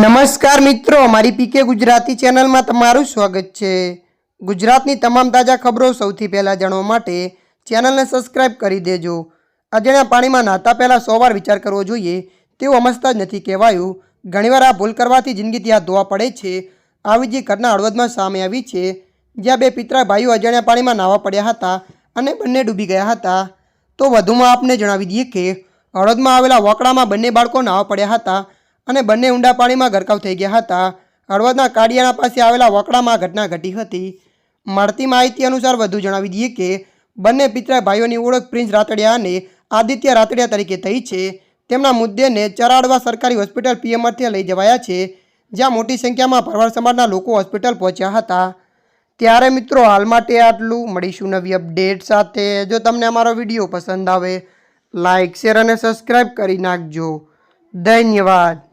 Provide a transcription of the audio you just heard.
નમસ્કાર મિત્રો, મારી પીકે ગુજરાતી ચેનલમાં તમારું સ્વાગત છે. ગુજરાતની તમામ તાજા ખબરો સૌથી પહેલાં જાણવા માટે ચેનલને સબસ્ક્રાઇબ કરી દેજો. અજાણ્યા પાણીમાં નાહતા પહેલાં સો વાર વિચાર કરવો જોઈએ, તેવું અમસ્તા જ નથી કહેવાયું. ઘણીવાર આ ભૂલ કરવાથી જિંદગી ત્યાં ધોવા પડે છે. આવી જે ઘટના હળવદમાં સામે આવી છે, જ્યાં બે પિતરા ભાઈઓ અજાણ્યા પાણીમાં નાહવા પડ્યા હતા અને બંને ડૂબી ગયા હતા. તો વધુમાં આપને જણાવી દઈએ કે, હળવદમાં આવેલા વોકડામાં બંને બાળકો નાહવા પડ્યા હતા. અને બંને ઊંડા પાણીમાં ગરકાવ થઈ ગયા હતા. હળવદના કાડિયાના પાસે આવેલા વકડામાં ઘટના ઘટી હતી. મળતી માહિતી અનુસાર વધુ જણાવી દઈએ કે, બંને પિતરા ભાઈઓની ઓળખ પ્રિન્સ રાતડિયા અને આદિત્ય રાતડિયા તરીકે થઈ છે. તેમના મુદ્દેને ચરાડવા સરકારી હોસ્પિટલ પીએમઆરથી લઈ જવાયા છે, જ્યાં મોટી સંખ્યામાં ભરવાડ સમાજના લોકો હોસ્પિટલ પહોંચ્યા હતા. ત્યારે મિત્રો, હાલ માટે આટલું. મળીશું નવી અપડેટ સાથે. જો તમને અમારો વીડિયો પસંદ આવે લાઇક શેર અને સબસ્ક્રાઈબ કરી નાખજો. ધન્યવાદ.